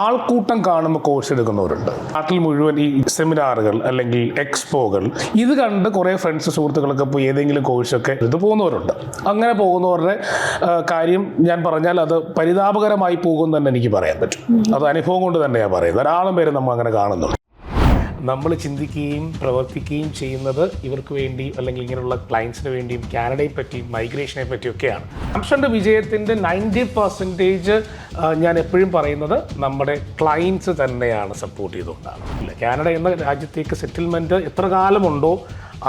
ആൾക്കൂട്ടം കാണുമ്പോൾ കോഴ്സ് എടുക്കുന്നവരുണ്ട്. നാട്ടിൽ മുഴുവൻ ഈ സെമിനാറുകൾ അല്ലെങ്കിൽ എക്സ്പോകൾ ഇത് കണ്ട് കുറേ ഫ്രണ്ട്സ് സുഹൃത്തുക്കളൊക്കെ പോയി ഏതെങ്കിലും കോഴ്സൊക്കെ എടുത്ത് പോകുന്നവരുണ്ട്. അങ്ങനെ പോകുന്നവരുടെ കാര്യം ഞാൻ പറഞ്ഞാൽ അത് പരിതാപകരമായി പോകും തന്നെ എനിക്ക് പറയാൻ പറ്റും. അത് അനുഭവം കൊണ്ട് തന്നെയാണ് പറയുന്നത്. ധാരാളം പേര് നമ്മൾ അങ്ങനെ കാണുന്നുണ്ട്. നമ്മൾ ചിന്തിക്കുകയും പ്രവർത്തിക്കുകയും ചെയ്യുന്നത് ഇവർക്ക് വേണ്ടി അല്ലെങ്കിൽ ഇങ്ങനെയുള്ള ക്ലയൻസിന് വേണ്ടിയും കാനഡയെ പറ്റിയും മൈഗ്രേഷനെ പറ്റിയൊക്കെയാണ്. ആംഷന്റെ വിജയത്തിന്റെ നയന്റി പെർസെന്റേജ് ഞാൻ എപ്പോഴും പറയുന്നത് നമ്മുടെ ക്ലയൻസ് തന്നെയാണ് സപ്പോർട്ട് ചെയ്തുകൊണ്ടാണ്. ഇല്ല കാനഡ എന്ന രാജ്യത്തേക്ക് സെറ്റിൽമെന്റ് എത്ര കാലമുണ്ടോ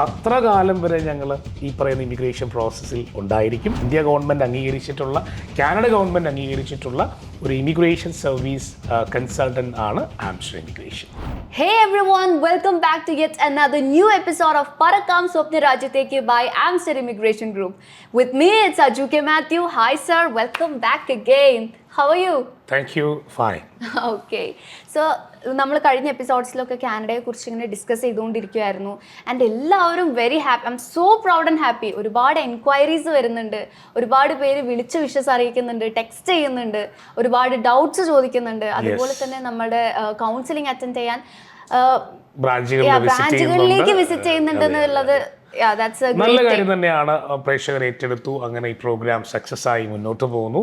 അത്ര കാലം വരെ ഞങ്ങൾ ഈ പറയുന്ന ഇമിഗ്രേഷൻ പ്രോസസ്സിൽ ഉണ്ടായിരിക്കും. ഇന്ത്യ ഗവൺമെന്റ് അംഗീകരിച്ചിട്ടുള്ള കാനഡ ഗവൺമെന്റ് അംഗീകരിച്ചിട്ടുള്ള ഒരു ഇമിഗ്രേഷൻ സർവീസ് കൺസൾട്ടന്റ് ആണ് Ams immigration hey everyone welcome back to get another new episode of പറക്കാം സ്വപ്ന രാജ്യത്തേക്ക് by Amster immigration group with me it's Aju K Mathew hi sir welcome back again How are you? Thank you fine okay so നമ്മൾ കഴിഞ്ഞ എപ്പിസോഡ്സിലൊക്കെ കാനഡയെ കുറിച്ച് ഇങ്ങനെ discuss ചെയ്തുകൊണ്ടിരിക്കുമായിരുന്നു and എല്ലാവരും very happy I'm so proud and happy ഒരുപാട് enquiries വരുന്നുണ്ട്. ഒരുപാട് പേര് വിളിച്ച് വിഷസ് അറിയിക്കുന്നുണ്ട് ടെക്സ്റ്റ് ചെയ്യുന്നുണ്ട് ഒരുപാട് ഡൗട്ട്സ് ചോദിക്കുന്നുണ്ട്. അതുപോലെ തന്നെ നമ്മുടെ കൗൺസിലിംഗ് അറ്റൻഡ് ചെയ്യാൻ ബ്രാഞ്ചുകളിലേക്ക് വിസിറ്റ് ചെയ്യുന്നുണ്ട്. എന്നുള്ളത് നല്ല കാര്യം തന്നെയാണ് പ്രേക്ഷകർ ഏറ്റെടുത്തു. അങ്ങനെ ഈ പ്രോഗ്രാം സക്സസ് ആയി മുന്നോട്ട് പോകുന്നു.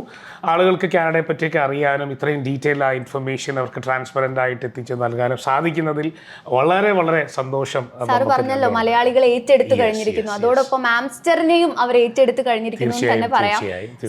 ആളുകൾക്ക് കാനഡയെ പറ്റിയൊക്കെ അറിയാനും ഇത്രയും ഡീറ്റെയിൽ ആയ ഇൻഫർമേഷൻ അവർക്ക് ട്രാൻസ്പെറന്റ് ആയിട്ട് എത്തിച്ചു നൽകാനും സാധിക്കുന്നതിൽ വളരെ വളരെ സന്തോഷം പറഞ്ഞല്ലോ മലയാളികൾ ഏറ്റെടുത്തു കഴിഞ്ഞിരിക്കുന്നു. അതോടൊപ്പം ആംസ്റ്ററിനെയും അവർ ഏറ്റെടുത്തു കഴിഞ്ഞിരിക്കുന്നു തന്നെ പറയാം.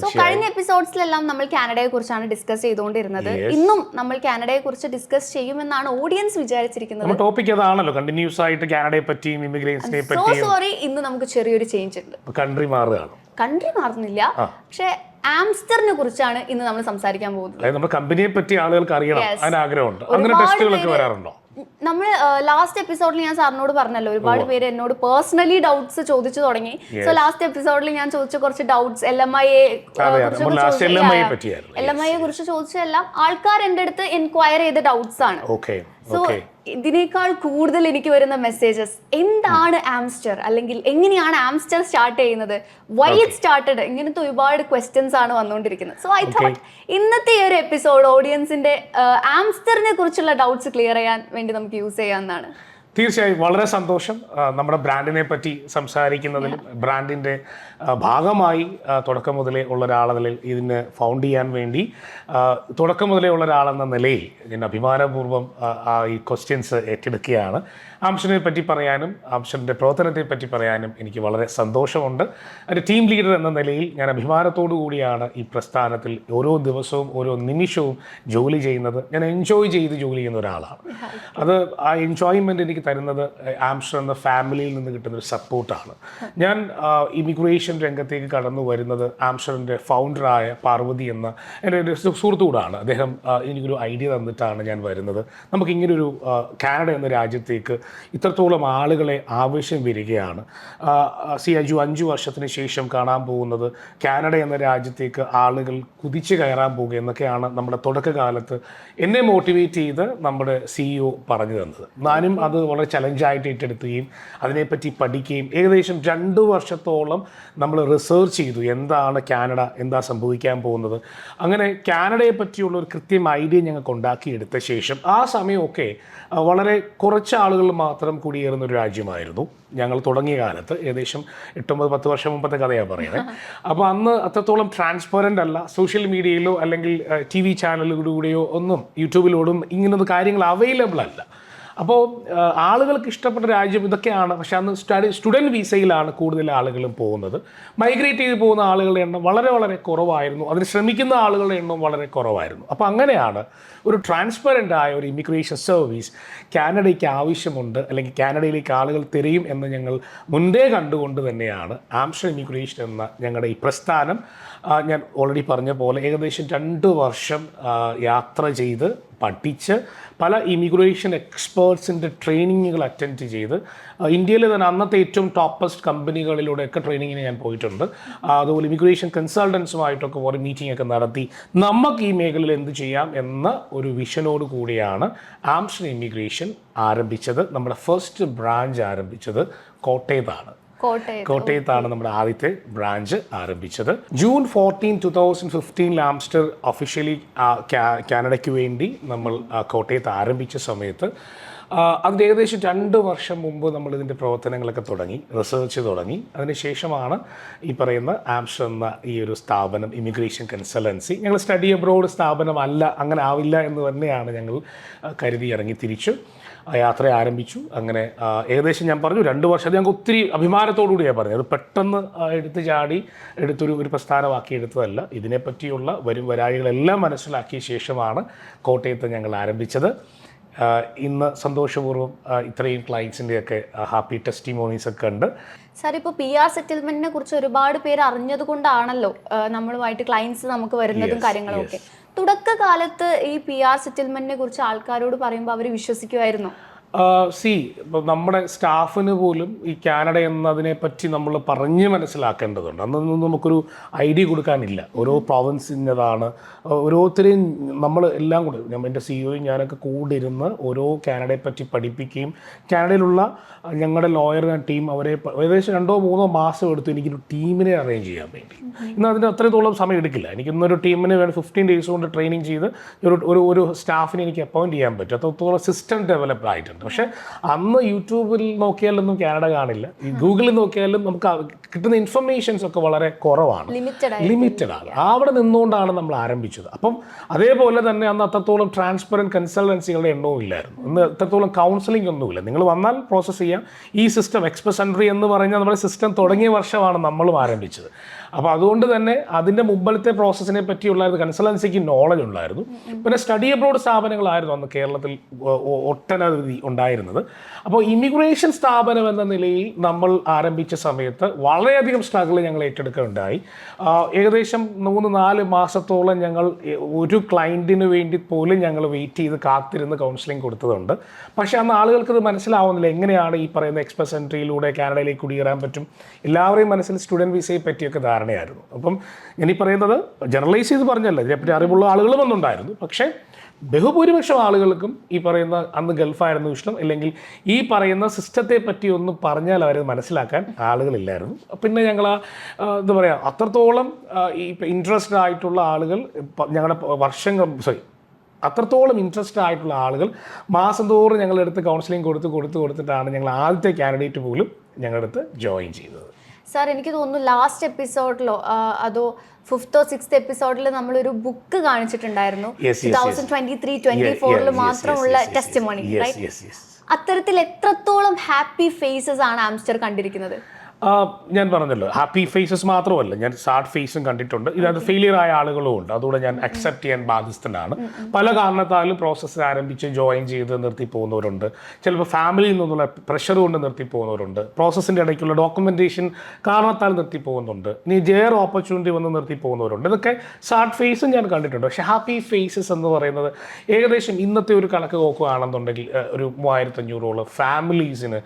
സോ കഴിഞ്ഞ എപ്പിസോഡ്സിലെല്ലാം നമ്മൾ കാനഡയെ കുറിച്ചാണ് ഡിസ്കസ് ചെയ്തുകൊണ്ടിരുന്നത്. ഇന്നും നമ്മൾ കാനഡയെ കുറിച്ച് ഡിസ്കസ് ചെയ്യുമെന്നാണ് ഓഡിയൻസ് വിചാരിച്ചിരിക്കുന്നത്. ടോപ്പിക് അതാണല്ലോ കണ്ടിന്യൂസ് ആയിട്ട് കാനഡയെ പറ്റിയും ഇമിഗ്രേഷനെ പറ്റിയും. സോറി ഇന്ന് നമുക്ക് ചെറിയൊരു ചേഞ്ച് ഉണ്ട്. കൺട്രി മാറുകയാണ്. കൺട്രി മാറുന്നില്ല. പക്ഷെ ആംസ്റ്ററിനെ കുറിച്ചാണ് ഇന്ന് നമ്മൾ സംസാരിക്കാൻ പോകുന്നത്. നമ്മുടെ കമ്പനിയെ പറ്റി ആളുകൾക്ക് അറിയണം. അതിന് ആഗ്രഹമുണ്ട്. അങ്ങനെ ടെസ്റ്റുകളൊക്കെ വരാറുണ്ടോ? നമ്മൾ ലാസ്റ്റ് എപ്പിസോഡിൽ ഞാൻ സാറിനോട് പറഞ്ഞല്ലോ ഒരുപാട് പേര് എന്നോട് പേഴ്സണലി ഡൗട്ട്സ് ചോദിച്ചു തുടങ്ങി. സോ ലാസ്റ്റ് എപ്പിസോഡിൽ ഞാൻ ചോദിച്ച കുറച്ച് doubts L M I A അതെ, നമ്മൾ last LMI യെ പറ്റിയായിരുന്നു. എൽ എം ഐയെ കുറിച്ച് ചോദിച്ചതെല്ലാം. ആൾക്കാർ എന്റെ അടുത്ത് എൻക്വയർ ചെയ്ത ഡൗട്ട്സ് ആണ്. സോ ഓക്കെ ഇതിനേക്കാൾ കൂടുതൽ എനിക്ക് വരുന്ന മെസ്സേജസ് എന്താണ് ആംസ്റ്റർ അല്ലെങ്കിൽ എങ്ങനെയാണ് ആംസ്റ്റർ സ്റ്റാർട്ട് ചെയ്യുന്നത്? വൈ ഇറ്റ് സ്റ്റാർട്ടഡ് ഇങ്ങനത്തെ ഒരുപാട് ക്വസ്റ്റ്യൻസ് ആണ് വന്നുകൊണ്ടിരിക്കുന്നത്. സോ ഐ തോട്ട് ഇന്നത്തെ ഈ ഒരു എപ്പിസോഡ് ഓഡിയൻസിന്റെ ആംസ്റ്ററിനെ കുറിച്ചുള്ള ഡൗട്ട്സ് ക്ലിയർ ചെയ്യാൻ വേണ്ടി നമുക്ക് യൂസ് ചെയ്യാവുന്നതാണ്. തീർച്ചയായും വളരെ സന്തോഷം നമ്മുടെ ബ്രാൻഡിനെ പറ്റി സംസാരിക്കുന്നതിലും ബ്രാൻഡിന്റെ ഭാഗമായി തുടക്കം മുതലേ ഉള്ള ഒരാളെന്ന ഇതിന് ഫൗണ്ട് ചെയ്യാൻ വേണ്ടി തുടക്കം മുതലേ ഉള്ള ഒരാളെന്ന നിലയിൽ ഞാൻ അഭിമാനപൂർവം ഈ ക്വസ്റ്റ്യൻസ് ഏറ്റെടുക്കുകയാണ്. ആംഷനെ പറ്റി പറയാനും ആംഷന്റെ പ്രവർത്തനത്തെ പറ്റി പറയാനും എനിക്ക് വളരെ സന്തോഷമുണ്ട്. ഒരു ടീം ലീഡർ എന്ന നിലയിൽ ഞാൻ അഭിമാനത്തോടു കൂടിയാണ് ഈ പ്രസ്ഥാനത്തിൽ ഓരോ ദിവസവും ഓരോ നിമിഷവും ജോലി ചെയ്യുന്നത്. ഞാൻ എൻജോയ് ചെയ്ത് ജോലി ചെയ്യുന്ന ഒരാളാണ്. അത് ആ എൻജോയ്മെന്റ് എനിക്ക് തരുന്നത് ആംഷൻ എന്ന ഫാമിലിയിൽ നിന്ന് കിട്ടുന്ന ഒരു സപ്പോർട്ടാണ്. ഞാൻ ഇമിഗ്രേഷൻ രംഗത്തേക്ക് കടന്നു വരുന്നത് ആംഷറിന്റെ ഫൗണ്ടറായ പാർവതി എന്ന എന്റെ ഒരു സുഹൃത്തുകൂടാണ്. അദ്ദേഹം എനിക്കൊരു ഐഡിയ തന്നിട്ടാണ് ഞാൻ വരുന്നത്. നമുക്ക് ഇങ്ങനൊരു കാനഡ എന്ന രാജ്യത്തേക്ക് ഇത്രത്തോളം ആളുകളെ ആവശ്യം വരികയാണ്. സി അജു അഞ്ച് വർഷത്തിന് ശേഷം കാണാൻ പോകുന്നത് കാനഡ എന്ന രാജ്യത്തേക്ക് ആളുകൾ കുതിച്ചു കയറാൻ പോകുക എന്നൊക്കെയാണ് നമ്മുടെ തുടക്കകാലത്ത് എന്നെ മോട്ടിവേറ്റ് ചെയ്ത് നമ്മുടെ സിഇഒ പറഞ്ഞു തന്നത്. ഞാനും അത് വളരെ ചലഞ്ചായിട്ട് ഏറ്റെടുക്കുകയും അതിനെപ്പറ്റി പഠിക്കുകയും ഏകദേശം രണ്ട് വർഷത്തോളം നമ്മൾ റിസർച്ച് ചെയ്തു. എന്താണ് കാനഡ? എന്താ സംഭവിക്കാൻ പോകുന്നത്? അങ്ങനെ കാനഡയെ പറ്റിയുള്ള ഒരു കൃത്യം ഐഡിയ ഞങ്ങൾക്ക് ഉണ്ടാക്കിയെടുത്ത ശേഷം ആ സമയമൊക്കെ വളരെ കുറച്ച് ആളുകൾ മാത്രം കുടിയേറുന്ന ഒരു രാജ്യമായിരുന്നു. ഞങ്ങൾ തുടങ്ങിയ കാലത്ത് ഏകദേശം എട്ടൊമ്പത് പത്ത് വർഷം മുമ്പത്തെ കഥയാണ് പറയുന്നത് അപ്പോൾ അന്ന് അത്രത്തോളം ട്രാൻസ്പെറന്റ് അല്ല. സോഷ്യൽ മീഡിയയിലോ അല്ലെങ്കിൽ ടി വി ചാനലുകളിലൂടെയോ ഒന്നും യൂട്യൂബിലോടും ഇങ്ങനത്തെ കാര്യങ്ങൾ അവൈലബിൾ അല്ല. അപ്പോൾ ആളുകൾക്ക് ഇഷ്ടപ്പെട്ട രാജ്യം ഇതൊക്കെയാണ്. പക്ഷേ അന്ന് സ്റ്റഡി സ്റ്റുഡന്റ് വിസയിലാണ് കൂടുതൽ ആളുകളും പോകുന്നത്. മൈഗ്രേറ്റ് ചെയ്ത് പോകുന്ന ആളുകളുടെ എണ്ണം വളരെ വളരെ കുറവായിരുന്നു. അതിന് ശ്രമിക്കുന്ന ആളുകളുടെ എണ്ണം വളരെ കുറവായിരുന്നു. അപ്പോൾ അങ്ങനെയാണ് ഒരു ട്രാൻസ്പെറന്റ് ആയ ഒരു ഇമിഗ്രേഷൻ സർവീസ് കാനഡയ്ക്ക് ആവശ്യമുണ്ട്. അല്ലെങ്കിൽ കാനഡയിലേക്ക് ആളുകൾ തിരയും എന്ന് ഞങ്ങൾ മുൻപേ കണ്ടുകൊണ്ട് തന്നെയാണ്. ആംസ്റ്റർ ഇമിഗ്രേഷൻ എന്ന ഞങ്ങളുടെ ഈ പ്രസ്ഥാനം ഞാൻ ഓൾറെഡി പറഞ്ഞ പോലെ ഏകദേശം രണ്ട് വർഷം യാത്ര ചെയ്ത് പഠിച്ച് പല ഇമിഗ്രേഷൻ എക്സ്പേർട്സിന്റെ ട്രെയിനിങ്ങുകൾ അറ്റൻഡ് ചെയ്ത് ഇന്ത്യയിലെ തന്നെ അന്നത്തെ ഏറ്റവും ടോപ്പസ്റ്റ് കമ്പനികളിലൂടെയൊക്കെ ട്രെയിനിങ്ങിന് ഞാൻ പോയിട്ടുണ്ട്. അതുപോലെ ഇമിഗ്രേഷൻ കൺസൾട്ടൻസുമായിട്ടൊക്കെ കുറേ മീറ്റിംഗ് ഒക്കെ നടത്തി നമുക്ക് ഈ മേഖലയിൽ എന്ത് ചെയ്യാം എന്ന ഒരു വിഷനോട് കൂടിയാണ് ആംസ്റ്റർ ഇമിഗ്രേഷൻ ആരംഭിച്ചത്. നമ്മുടെ ഫസ്റ്റ് ബ്രാഞ്ച് ആരംഭിച്ചത് കോട്ടയത്താണ്. കോട്ടയം കോട്ടയത്താണ് നമ്മുടെ ആദ്യത്തെ ബ്രാഞ്ച് ആരംഭിച്ചത്. ജൂൺ ഫോർട്ടീൻ ടു തൗസൻഡ് ഫിഫ്റ്റീനിൽ ആംസ്റ്റർ ഒഫീഷ്യലി കാനഡയ്ക്ക് വേണ്ടി നമ്മൾ കോട്ടയത്ത് ആരംഭിച്ച സമയത്ത് ആ, അതിന് ഏകദേശം രണ്ട് വർഷം മുമ്പ് നമ്മൾ ഇതിന്റെ പ്രവർത്തനങ്ങളൊക്കെ തുടങ്ങി റിസർച്ച് തുടങ്ങി. അതിനുശേഷമാണ് ഈ പറയുന്ന ആംഷ എന്ന ഈ ഒരു സ്ഥാപനം ഇമിഗ്രേഷൻ കൺസൾട്ടൻസി ഞങ്ങൾ സ്റ്റഡി അബ്രോഡ് സ്ഥാപനമല്ല അങ്ങനെ ആവില്ല എന്ന് തന്നെയാണ് ഞങ്ങൾ കരുതി ഇറങ്ങി തിരിച്ചു. യാത്ര ആരംഭിച്ചു. അങ്ങനെ ഏകദേശം ഞാൻ പറഞ്ഞു രണ്ട് വർഷം. അത് ഞങ്ങൾക്ക് ഒത്തിരി അഭിമാനത്തോടുകൂടിയാണ് പറഞ്ഞത്. അത് പെട്ടെന്ന് എടുത്തു ചാടി എടുത്തൊരു ഒരു പ്രസ്ഥാനമാക്കി എടുത്തതല്ല. ഇതിനെപ്പറ്റിയുള്ള വരും വരായികളെല്ലാം മനസ്സിലാക്കിയ ശേഷമാണ് കോട്ടയത്ത് ഞങ്ങൾ ആരംഭിച്ചത്. ഇന്ന് സന്തോഷപൂർവം ഇത്രയും ക്ലയൻസിന്റെയൊക്കെ ഹാപ്പി ടെസ്റ്റിമോണീസ് ഒക്കെ ഉണ്ട് സാർ ഇപ്പോൾ പി ആർ സെറ്റിൽമെന്റിനെ കുറിച്ച് ഒരുപാട് പേര് അറിഞ്ഞത് കൊണ്ടാണല്ലോ നമ്മളുമായിട്ട് ക്ലയൻസ് നമുക്ക് വരുന്നതും കാര്യങ്ങളൊക്കെ കാര്യങ്ങളും ഒക്കെ. തുടക്കകാലത്ത് ഈ പി ആർ സെറ്റിൽമെന്റിനെ കുറിച്ച് ആൾക്കാരോട് പറയുമ്പോൾ അവർ വിശ്വസിക്കുമായിരുന്നു സി ഇപ്പം നമ്മുടെ സ്റ്റാഫിന് പോലും ഈ കാനഡ എന്നതിനെ പറ്റി നമ്മൾ പറഞ്ഞ് മനസ്സിലാക്കേണ്ടതുണ്ട്. അന്നൊന്നും നമുക്കൊരു ഐഡിയ കൊടുക്കാനില്ല. ഓരോ പ്രോവിൻസിന്റെതാണ് ഓരോരുത്തരെയും നമ്മൾ എല്ലാം കൂടെ ഞാൻ എന്റെ സിഇഒയും ഞാനൊക്കെ കൂടെ ഇരുന്ന് ഓരോ കാനഡയെ പറ്റി പഠിപ്പിക്കുകയും കാനഡയിലുള്ള ഞങ്ങളുടെ ലോയർ ടീം അവരെ ഏകദേശം രണ്ടോ മൂന്നോ മാസം എടുത്ത് എനിക്കൊരു ടീമിനെ അറേഞ്ച് ചെയ്യാൻ വേണ്ടി. ഇന്ന് അതിന് അത്രത്തോളം സമയം എടുക്കില്ല. എനിക്ക് ഇന്നൊരു ടീമിന് വേണ്ടി ഫിഫ്റ്റീൻ ഡേയ്സ് കൊണ്ട് ട്രെയിനിങ് ചെയ്ത് ഒരു ഒരു സ്റ്റാഫിനെ എനിക്ക് അപ്പോയിന്റ് ചെയ്യാൻ പറ്റും. അത്രത്തോളം സിസ്റ്റം ഡെവലപ്പ് ആയിട്ടുണ്ട്. പക്ഷേ അന്ന് യൂട്യൂബിൽ നോക്കിയാലൊന്നും കാനഡ കാണില്ല. ഈ ഗൂഗിളിൽ നോക്കിയാലും നമുക്ക് കിട്ടുന്ന ഇൻഫർമേഷൻസ് ഒക്കെ വളരെ കുറവാണ്. ലിമിറ്റഡ് ആണ്. അവിടെ നിന്നുകൊണ്ടാണ് നമ്മൾ ആരംഭിച്ചത്. അപ്പം അതേപോലെ തന്നെ അന്ന് അത്രത്തോളം ട്രാൻസ്പെറന്റ് കൺസൾട്ടൻസികളുടെ എണ്ണവും ഇല്ലായിരുന്നു. ഇന്ന് അത്രത്തോളം കൗൺസിലിംഗ് ഒന്നുമില്ല നിങ്ങൾ വന്നാൽ പ്രോസസ്സ് ചെയ്യാം. ഈ സിസ്റ്റം എക്സ്പ്രസ് എൻട്രി എന്ന് പറഞ്ഞാൽ നമ്മുടെ സിസ്റ്റം തുടങ്ങിയ വർഷമാണ് നമ്മളും ആരംഭിച്ചത്. അപ്പോൾ അതുകൊണ്ട് തന്നെ അതിന്റെ മുമ്പിലത്തെ പ്രോസസ്സിനെ പറ്റിയുള്ള കൺസൾട്ടൻസിക്ക് നോളജ് ഉണ്ടായിരുന്നു. പിന്നെ സ്റ്റഡി അബ്രോഡ് സ്ഥാപനങ്ങളായിരുന്നു അന്ന് കേരളത്തിൽ ഒട്ടനവധി ഉണ്ടായിരുന്നത്. അപ്പോൾ ഇമിഗ്രേഷൻ സ്ഥാപനം എന്ന നിലയിൽ നമ്മൾ ആരംഭിച്ച സമയത്ത് വളരെയധികം സ്ട്രഗിൾ ഞങ്ങൾ ഏറ്റെടുക്കുകയുണ്ടായി. ഏകദേശം മൂന്ന് നാല് മാസത്തോളം ഞങ്ങൾ ഒരു ക്ലയന്റിന് വേണ്ടി പോലും ഞങ്ങൾ വെയിറ്റ് ചെയ്ത് കാത്തിരുന്ന് കൗൺസിലിംഗ് കൊടുത്തതുണ്ട്. പക്ഷേ അന്ന് ആളുകൾക്ക് ഇത് മനസ്സിലാവുന്നില്ല എങ്ങനെയാണ് ഈ പറയുന്ന എക്സ്പ്രസ് എൻട്രിയിലൂടെ കാനഡയിലേക്ക് കുടിയേറാൻ പറ്റും? എല്ലാവരെയും മനസ്സിൽ സ്റ്റുഡന്റ് വിസയെ പറ്റിയൊക്കെ ധാരണയായിരുന്നു അപ്പം ഈ പറയുന്നത് ജനറലൈസ് ചെയ്ത് പറഞ്ഞല്ല? ഇതിനെപ്പറ്റി അറിവുള്ള ആളുകളും ഒന്നുണ്ടായിരുന്നു പക്ഷേ ബഹുഭൂരിപക്ഷം ആളുകൾക്കും ഈ പറയുന്ന അന്ന് ഗൾഫായിരുന്നു ഇഷ്ടം. അല്ലെങ്കിൽ ഈ പറയുന്ന സിസ്റ്റത്തെ പറ്റി ഒന്ന് പറഞ്ഞാൽ അവരത് മനസ്സിലാക്കാൻ ആളുകളില്ലായിരുന്നു. പിന്നെ ഞങ്ങൾ ആ എന്താ പറയുക അത്രത്തോളം ഈ ഇൻട്രസ്റ്റഡ് ആയിട്ടുള്ള ആളുകൾ ഞങ്ങളുടെ വർഷങ്ങൾ സോറി അത്രത്തോളം ഇൻട്രസ്റ്റഡ് ആയിട്ടുള്ള ആളുകൾ മാസം തോറും ഞങ്ങളെടുത്ത് കൗൺസിലിംഗ് കൊടുത്ത് കൊടുത്ത് കൊടുത്തിട്ടാണ് ഞങ്ങൾ ആദ്യത്തെ കാൻഡിഡേറ്റ് പോലും ഞങ്ങളുടെ അടുത്ത് ജോയിൻ ചെയ്തത്. സാർ എനിക്ക് തോന്നുന്നു ലാസ്റ്റ് എപ്പിസോഡിലോ അതോ ഫിഫ്ത്തോ സിക്സ്ത് എപ്പിസോഡിൽ നമ്മളൊരു ബുക്ക് കാണിച്ചിട്ടുണ്ടായിരുന്നു. Yes, two yes, thousand twenty three twenty ഫോറിൽ മാത്രമുള്ള ടെസ്റ്റ് yes. അത്തരത്തിൽ എത്രത്തോളം ഹാപ്പി ഫേസസ് ആണ് ആംസ്റ്റർ കണ്ടിരിക്കുന്നത്? ഞാൻ പറഞ്ഞല്ലോ ഹാപ്പി ഫേസസ് മാത്രമല്ല ഞാൻ സാഡ് ഫേസും കണ്ടിട്ടുണ്ട്. ഇതിനകത്ത് ഫെയിലിയർ ആയ ആളുകളും ഉണ്ട്. അതുകൂടെ ഞാൻ അക്സെപ്റ്റ് ചെയ്യാൻ ബാധ്യസ്ഥനാണ്. പല കാരണത്താലും പ്രോസസ്സ് ആരംഭിച്ച് ജോയിൻ ചെയ്ത് നിർത്തി പോകുന്നവരുണ്ട്. ചിലപ്പോൾ ഫാമിലിയിൽ നിന്നുള്ള പ്രഷർ കൊണ്ട് നിർത്തി പോകുന്നവരുണ്ട്. പ്രോസസ്സിന്റെ ഇടയ്ക്കുള്ള ഡോക്യുമെന്റേഷൻ കാരണത്താൽ നിർത്തി പോകുന്നുണ്ട്. ഇനി ജെയർ ഓപ്പർച്യൂണിറ്റി വന്ന് നിർത്തി പോകുന്നവരുണ്ട്. ഇതൊക്കെ സാഡ് ഫേസും ഞാൻ കണ്ടിട്ടുണ്ട്. പക്ഷേ ഹാപ്പി ഫേസസ് എന്ന് പറയുന്നത് ഏകദേശം ഇന്നത്തെ ഒരു കണക്ക് നോക്കുകയാണെന്നുണ്ടെങ്കിൽ ഒരു മൂവായിരത്തഞ്ഞൂറോളം ഫാമിലീസിന്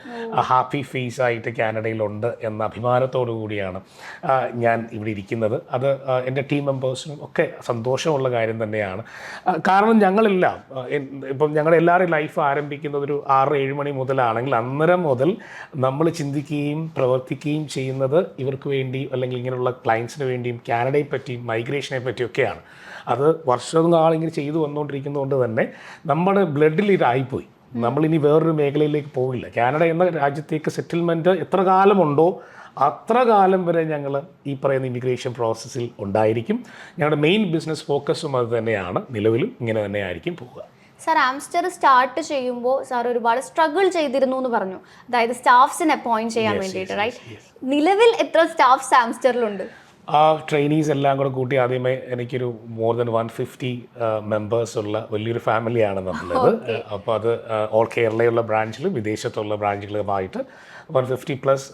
ഹാപ്പി ഫേസ് ആയിട്ട് കാനഡയിലുണ്ട് എന്ന അഭിമാനത്തോടു കൂടിയാണ് ഞാൻ ഇവിടെ ഇരിക്കുന്നത്. അത് എന്റെ ടീം മെമ്പേഴ്സിനും ഒക്കെ സന്തോഷമുള്ള കാര്യം തന്നെയാണ്. കാരണം ഞങ്ങളെല്ലാം ഇപ്പം ഞങ്ങളുടെ എല്ലാവരുടെയും ലൈഫ് ആരംഭിക്കുന്നത് ഒരു ആറ് ഏഴ് മണി മുതലാണെങ്കിൽ അന്നേരം മുതൽ നമ്മൾ ചിന്തിക്കുകയും പ്രവർത്തിക്കുകയും ചെയ്യുന്നത് ഇവർക്ക് വേണ്ടി അല്ലെങ്കിൽ ഇങ്ങനെയുള്ള ക്ലയൻസിന് വേണ്ടിയും കാനഡയെ പറ്റിയും മൈഗ്രേഷനെ പറ്റിയൊക്കെയാണ് അത് വർഷങ്ങളിങ്ങനെ ചെയ്തു വന്നുകൊണ്ടിരിക്കുന്നതുകൊണ്ട് തന്നെ നമ്മുടെ ബ്ലഡിൽ ഇതായിപ്പോയി. നമ്മളിനി വേറൊരു മേഖലയിലേക്ക് പോകില്ല കാനഡ എന്ന രാജ്യത്തേക്ക് സെറ്റിൽമെന്റ് എത്ര കാലമുണ്ടോ അത്ര കാലം വരെ ഞങ്ങൾ ഈ പറയുന്ന ഇമിഗ്രേഷൻ പ്രോസസ്സിൽ ഉണ്ടായിരിക്കും. ഞങ്ങളുടെ മെയിൻ ബിസിനസ് ഫോക്കസും അത് തന്നെയാണ്. നിലവിലും ഇങ്ങനെ തന്നെ ആയിരിക്കും പോവുക. സാർ ആംസ്റ്റർ സ്റ്റാർട്ട് ചെയ്യുമ്പോൾ സാർ ഒരുപാട് സ്ട്രഗിൾ ചെയ്തിരുന്നു എന്ന് പറഞ്ഞു. അതായത് സ്റ്റാഫ്സിനെ അപ്പോയിന്റ് ചെയ്യാൻ വേണ്ടിയിട്ട് റൈറ്റ് നിലവിൽ എത്ര സ്റ്റാഫ്സ് ആംസ്റ്ററിലുണ്ട് ആ ട്രെയിനീസ് എല്ലാം കൂടെ കൂട്ടി ആദ്യമേ എനിക്കൊരു more than one fifty members ഉള്ള വലിയൊരു ഫാമിലിയാണ് നമ്മളുള്ളത് അപ്പോൾ അത് ഓൾ കേരളയുള്ള ബ്രാഞ്ചിലും വിദേശത്തുള്ള ബ്രാഞ്ചുകളുമായിട്ട് വൺ ഫിഫ്റ്റി പ്ലസ്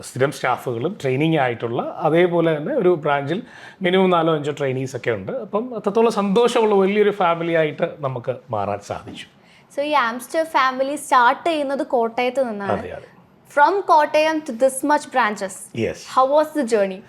സ്ഥിരം സ്റ്റാഫുകളും ട്രെയിനിങ് ആയിട്ടുള്ള അതേപോലെ തന്നെ ഒരു ബ്രാഞ്ചിൽ മിനിമം നാലോ അഞ്ചോ ട്രെയിനീസ് ഒക്കെ ഉണ്ട്. അപ്പം അത്രത്തോളം സന്തോഷമുള്ള വലിയൊരു ഫാമിലി ആയിട്ട് നമുക്ക് മാറാൻ സാധിച്ചു. സോ ഈ ആംസ്റ്റർ ഫാമിലി സ്റ്റാർട്ട് ചെയ്യുന്നത് കോട്ടയത്ത് നിന്നാണ്. From Kottayam to this much branches how was the journey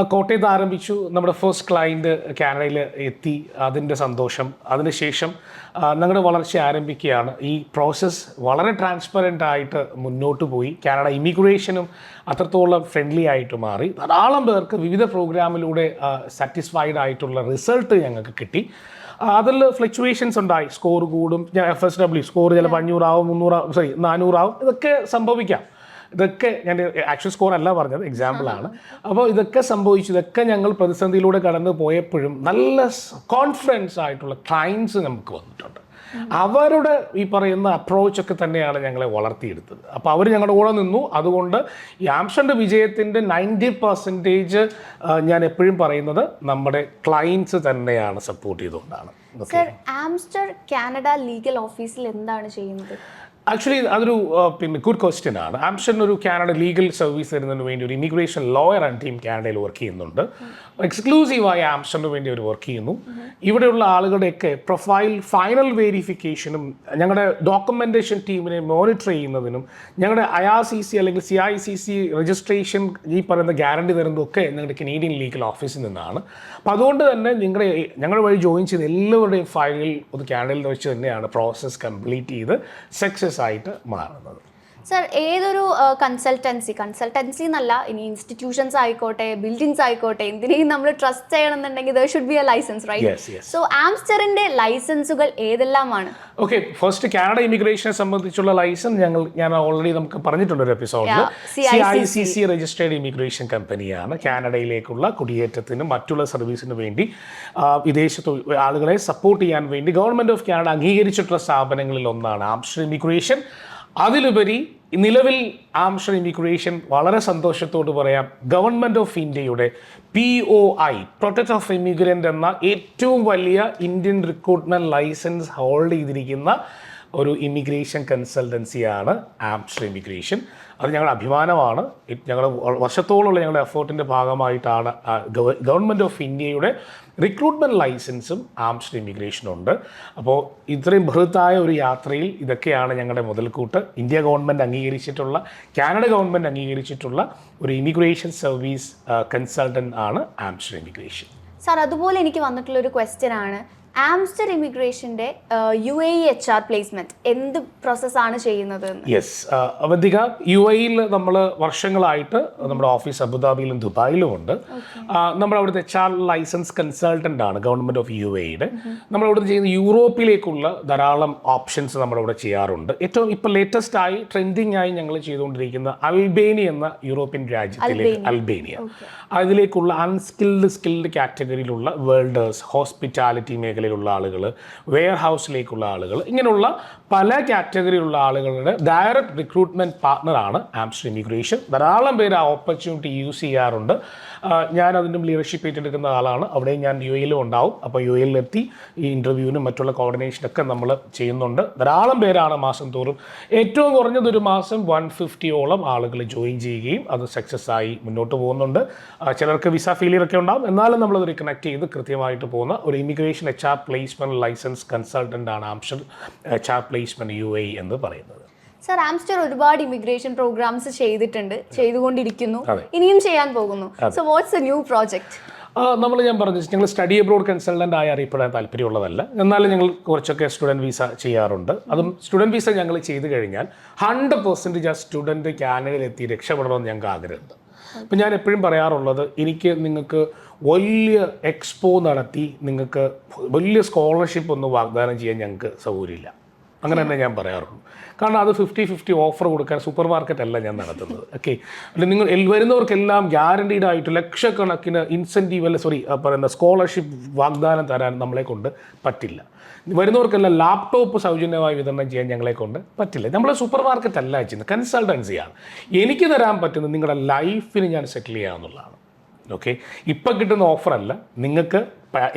കോട്ടയത്ത് ആരംഭിച്ചു നമ്മുടെ ഫസ്റ്റ് ക്ലയന്റ് കാനഡയിൽ എത്തി. അതിന്റെ സന്തോഷം. അതിനുശേഷം നിങ്ങളുടെ ഞങ്ങളുടെ വളർച്ച ആരംഭിക്കുകയാണ്. ഈ പ്രോസസ്സ് വളരെ ട്രാൻസ്പെറന്റ് ആയിട്ട് മുന്നോട്ട് പോയി. കാനഡ ഇമിഗ്രേഷനും അത്രത്തോളം ഫ്രണ്ട്ലി ആയിട്ട് മാറി. ധാരാളം പേർക്ക് വിവിധ പ്രോഗ്രാമിലൂടെ സാറ്റിസ്ഫൈഡ് ആയിട്ടുള്ള റിസൾട്ട് ഞങ്ങൾക്ക് കിട്ടി. അതിൽ ഫ്ലക്ച്വേഷൻസ് ഉണ്ടായി. സ്കോർ കൂടും. എഫ് എസ് ഡബ്ല്യു സ്കോർ ചിലപ്പോൾ അഞ്ഞൂറാവും മുന്നൂറാവും സോറി നാനൂറാവും. ഇതൊക്കെ സംഭവിക്കാം. ഇതൊക്കെ ഞാൻ ആക്ച്വൽ സ്കോർ അല്ല പറഞ്ഞത് എക്സാമ്പിളാണ് അപ്പോൾ ഇതൊക്കെ സംഭവിച്ചു ഇതൊക്കെ ഞങ്ങൾ പ്രതിസന്ധിയിലൂടെ കടന്നു പോയപ്പോഴും നല്ല കോൺഫിഡൻസ് ആയിട്ടുള്ള ക്ലയൻസ് നമുക്ക് വന്നിട്ടുണ്ട്. അവരുടെ ഈ പറയുന്ന അപ്രോച്ചൊക്കെ തന്നെയാണ് ഞങ്ങളെ വളർത്തിയെടുത്തത്. അപ്പോൾ അവർ ഞങ്ങളുടെ കൂടെ നിന്നു. അതുകൊണ്ട് ഈ ആംഷന്റെ വിജയത്തിന്റെ നയന്റി പെർസെന്റേജ് ഞാൻ എപ്പോഴും പറയുന്നത് നമ്മുടെ ക്ലയൻസ് തന്നെയാണ് സപ്പോർട്ട് ചെയ്തുകൊണ്ടാണ്. ആംസ്റ്റർ കാനഡ ലീഗൽ ഓഫീസിൽ എന്താണ് ചെയ്യുന്നത്? ആക്ച്വലി അതൊരു പിന്നെ ഗുഡ് ക്വസ്റ്റ്യൻ ആണ്. ആംഷൻ ഒരു കാനഡ ലീഗൽ സർവീസ് തരുന്നതിന് വേണ്ടി ഒരു ഇമിഗ്രേഷൻ ലോയർ ആൻഡ് ടീം കാനഡയിൽ വർക്ക് ചെയ്യുന്നുണ്ട്. എക്സ്ക്ലൂസീവായി ആംഷന് വേണ്ടി അവർ വർക്ക് ചെയ്യുന്നു. ഇവിടെയുള്ള ആളുകളുടെയൊക്കെ പ്രൊഫൈൽ ഫൈനൽ വേരിഫിക്കേഷനും ഞങ്ങളുടെ ഡോക്യുമെന്റേഷൻ ടീമിനെ മോണിറ്റർ ചെയ്യുന്നതിനും ഞങ്ങളുടെ ഐ ആർ സി സി അല്ലെങ്കിൽ C I C C registration ഈ പറയുന്ന ഗ്യാരണ്ടി തരുന്നതൊക്കെ ഞങ്ങളുടെ കനേഡിയൻ ലീഗൽ ഓഫീസിൽ നിന്നാണ്. അപ്പോൾ അതുകൊണ്ട് തന്നെ നിങ്ങളുടെ ഞങ്ങളുടെ വഴി ജോയിൻ ചെയ്ത എല്ലാവരുടെയും ഫയലിൽ ഒന്ന് കാനഡയിൽ വെച്ച് തന്നെയാണ് പ്രോസസ്സ് കംപ്ലീറ്റ് ചെയ്ത് സക്സസ് ആയിട്ട് മാറുന്നത്. സർ ഏതൊരു കൺസൾട്ടൻസി കൺസൾട്ടൻസി എന്നല്ല ഇനി ഇൻസ്റ്റിറ്റ്യൂഷൻസ് ആയിക്കോട്ടെ ബിൽഡിങ്സ് ആയിക്കോട്ടെ എന്തിനേയും നമ്മൾ ട്രസ്റ്റ് ചെയ്യണമെന്നുണ്ടെങ്കിൽ there should be a licence right so ആംസ്റ്ററിന്റെ ലൈസൻസുകൾ ഏതെല്ലാമാണ്? ഓക്കെ ഫസ്റ്റ് കാനഡ ഇമിഗ്രേഷനെ സംബന്ധിച്ചുള്ള ലൈസൻസ് ഞങ്ങൾ ഞാൻ ഓൾറെഡി നമുക്ക് പറഞ്ഞിട്ടുണ്ട് ഒരു എപ്പിസോഡിൽ C I C C registered immigration കമ്പനിയാണ് കാനഡയിലേക്കുള്ള കുടിയേറ്റത്തിനും മറ്റുള്ള സർവീസിനു വേണ്ടി വിദേശത്ത് ആളുകളെ സപ്പോർട്ട് ചെയ്യാൻ വേണ്ടി ഗവൺമെന്റ് ഓഫ് കാനഡ അംഗീകരിച്ചിട്ടുള്ള സ്ഥാപനങ്ങളിൽ ഒന്നാണ് ആംസ്റ്റർ ഇമിഗ്രേഷൻ അതിലുപരി നിലവിൽ ആംസ്റ്റർ ഇമിഗ്രേഷൻ വളരെ സന്തോഷത്തോട് പറയാം ഗവൺമെന്റ് ഓഫ് ഇന്ത്യയുടെ P O I protect of immigrant എന്ന ഏറ്റവും വലിയ ഇന്ത്യൻ റിക്രൂട്ട്മെന്റ് ലൈസൻസ് ഹോൾഡ് ചെയ്തിരിക്കുന്ന ഒരു ഇമിഗ്രേഷൻ കൺസൾട്ടൻസിയാണ് ആംസ്റ്റർ ഇമിഗ്രേഷൻ അത് ഞങ്ങളുടെ അഭിമാനമാണ്. ഞങ്ങൾ വർഷത്തോളമുള്ള ഞങ്ങളുടെ എഫേർട്ടിന്റെ ഭാഗമായിട്ടാണ് ഗവൺമെന്റ് ഓഫ് ഇന്ത്യയുടെ റിക്രൂട്ട്മെന്റ് ലൈസൻസും ആംസ്റ്റർ ഇമിഗ്രേഷനുണ്ട് അപ്പോൾ ഇത്രയും ബൃഹത്തായ ഒരു യാത്രയിൽ ഇതൊക്കെയാണ് ഞങ്ങളുടെ മുതൽക്കൂട്ട്. ഇന്ത്യ ഗവൺമെന്റ് അംഗീകരിച്ചിട്ടുള്ള കാനഡ ഗവൺമെന്റ് അംഗീകരിച്ചിട്ടുള്ള ഒരു ഇമിഗ്രേഷൻ സർവീസ് കൺസൾട്ടന്റ് ആണ് ആംസ്റ്റർ ഇമിഗ്രേഷൻ സാർ അതുപോലെ എനിക്ക് വന്നിട്ടുള്ള ഒരു ക്വസ്റ്റ്യൻ ആണ്. Amster ഇമിഗ്രേഷന്റെ U A H R placement എന്ത് പ്രോസസ്സാണ് ചെയ്യുന്നത് യെസ് അവന്തിക യു എയിൽ നമ്മൾ വർഷങ്ങളായിട്ട് നമ്മുടെ ഓഫീസ് അബുദാബിയിലും ദുബായിലും ഉണ്ട് നമ്മൾ അവിടുത്തെ എച്ച് ആർ ലൈസൻസ് കൺസൾട്ടന്റ് ആണ് ഗവൺമെന്റ് ഓഫ് യു എയുടെ നമ്മൾ അവിടുന്ന് ചെയ്യുന്ന യൂറോപ്പിലേക്കുള്ള ധാരാളം ഓപ്ഷൻസ് നമ്മളിവിടെ ചെയ്യാറുണ്ട്. ഏറ്റവും ഇപ്പോൾ ലേറ്റസ്റ്റ് ആയി ട്രെൻഡിങ് ആയി ഞങ്ങൾ ചെയ്തുകൊണ്ടിരിക്കുന്ന അൽബേനി എന്ന യൂറോപ്യൻ രാജ്യത്തിലേക്ക് അൽബേനിയ. അതിലേക്കുള്ള അൺസ്കിൽഡ് സ്കിൽഡ് കാറ്റഗറിയിലുള്ള വേൾഡേഴ്സ് ഹോസ്പിറ്റാലിറ്റി മേഖലയിലുള്ള ആളുകൾ വെയർ ഹൗസിലേക്കുള്ള ആളുകൾ ഇങ്ങനെയുള്ള പല കാറ്റഗറിയിലുള്ള ആളുകളുടെ ഡയറക്റ്റ് റിക്രൂട്ട്മെന്റ് പാർട്ണറാണ് ആംസ്റ്റർ ഇമിഗ്രേഷൻ. ധാരാളം പേര് ആ ഓപ്പർച്യൂണിറ്റി യൂസ് ചെയ്യാറുണ്ട്. ഞാൻ അതിന്റെ ലീഡർഷിപ്പ് ഏറ്റെടുക്കുന്ന ആളാണ്. അവിടെ ഞാൻ യു എയിലും ഉണ്ടാവും. അപ്പോൾ യു എയിലെത്തി ഈ ഇന്റർവ്യൂവിനും മറ്റുള്ള കോർഡിനേഷനൊക്കെ നമ്മൾ ചെയ്യുന്നുണ്ട്. ധാരാളം പേരാണ് മാസം തോറും ഏറ്റവും കുറഞ്ഞത് ഒരു മാസം വൺ ഫിഫ്റ്റിയോളം ആളുകൾ ജോയിൻ ചെയ്യുകയും അത് സക്സസ് ആയി മുന്നോട്ട് പോകുന്നുണ്ട്. ചിലർക്ക് വിസ ഫെയിലിയർ ഒക്കെ ഉണ്ടാവും. എന്നാലും നമ്മളത് റിക്കണക്ട് ചെയ്ത് കൃത്യമായിട്ട് പോകുന്ന ഒരു immigration H R placement licence consultant ആണ് Amster H R placement U A എന്ന് പറയുന്നത്. സാർ ആംസ്റ്റർ ഒരുപാട് ഇമിഗ്രേഷൻ പ്രോഗ്രാംസ് ചെയ്തിട്ടുണ്ട് ചെയ്തുകൊണ്ടിരിക്കുന്നു. ഇനിയും ചെയ്യാൻ പോകുന്നു. So what's a new project നമ്മൾ ഞാൻ പറഞ്ഞു ഞങ്ങൾ സ്റ്റഡി അബ്രോഡ് കൺസൾട്ടന്റ് ആയി അറിയപ്പെടാൻ താല്പര്യമുള്ളതല്ല. എന്നാലും ഞങ്ങൾ കുറച്ചൊക്കെ സ്റ്റുഡന്റ് വിസ ചെയ്യാറുണ്ട്. അതും സ്റ്റുഡന്റ് വിസ ഞങ്ങൾ ചെയ്ത് കഴിഞ്ഞാൽ ഹൺഡ്രഡ് പെർസെന്റേജ് ആ സ്റ്റുഡന്റ് കാനഡയിലെത്തി രക്ഷപ്പെടണമെന്ന് ഞങ്ങൾക്ക് ആഗ്രഹമുണ്ട്. അപ്പം ഞാൻ എപ്പോഴും പറയാറുള്ളത് എനിക്ക് നിങ്ങൾക്ക് വലിയ എക്സ്പോ നടത്തി നിങ്ങൾക്ക് വലിയ സ്കോളർഷിപ്പ് ഒന്നും വാഗ്ദാനം ചെയ്യാൻ ഞങ്ങൾക്ക് സൗകര്യമില്ല. അങ്ങനെ തന്നെ ഞാൻ പറയാറുള്ളൂ. കാരണം അത് ഫിഫ്റ്റി ഫിഫ്റ്റി ഓഫർ കൊടുക്കാൻ സൂപ്പർ മാർക്കറ്റ് അല്ല ഞാൻ നടത്തുന്നത്. ഓക്കെ അല്ല നിങ്ങൾ വരുന്നവർക്കെല്ലാം ഗ്യാരണ്ടീഡ് ആയിട്ട് ലക്ഷക്കണക്കിന് ഇൻസെന്റീവ് അല്ല സോറി പറയുന്ന സ്കോളർഷിപ്പ് വാഗ്ദാനം തരാൻ നമ്മളെ കൊണ്ട് പറ്റില്ല. വരുന്നവർക്കെല്ലാം ലാപ്ടോപ്പ് സൗജന്യമായി വിതരണം ചെയ്യാൻ ഞങ്ങളെ കൊണ്ട് പറ്റില്ല. നമ്മൾ സൂപ്പർ മാർക്കറ്റ് അല്ല ചെയ്യുന്നത് കൺസൾട്ടൻസിയാണ് എനിക്ക് തരാൻ പറ്റുന്നത് നിങ്ങളുടെ ലൈഫിന് ഞാൻ സെറ്റിൽ ചെയ്യാമെന്നുള്ളതാണ് ഓക്കെ ഇപ്പം കിട്ടുന്ന ഓഫറല്ല നിങ്ങൾക്ക്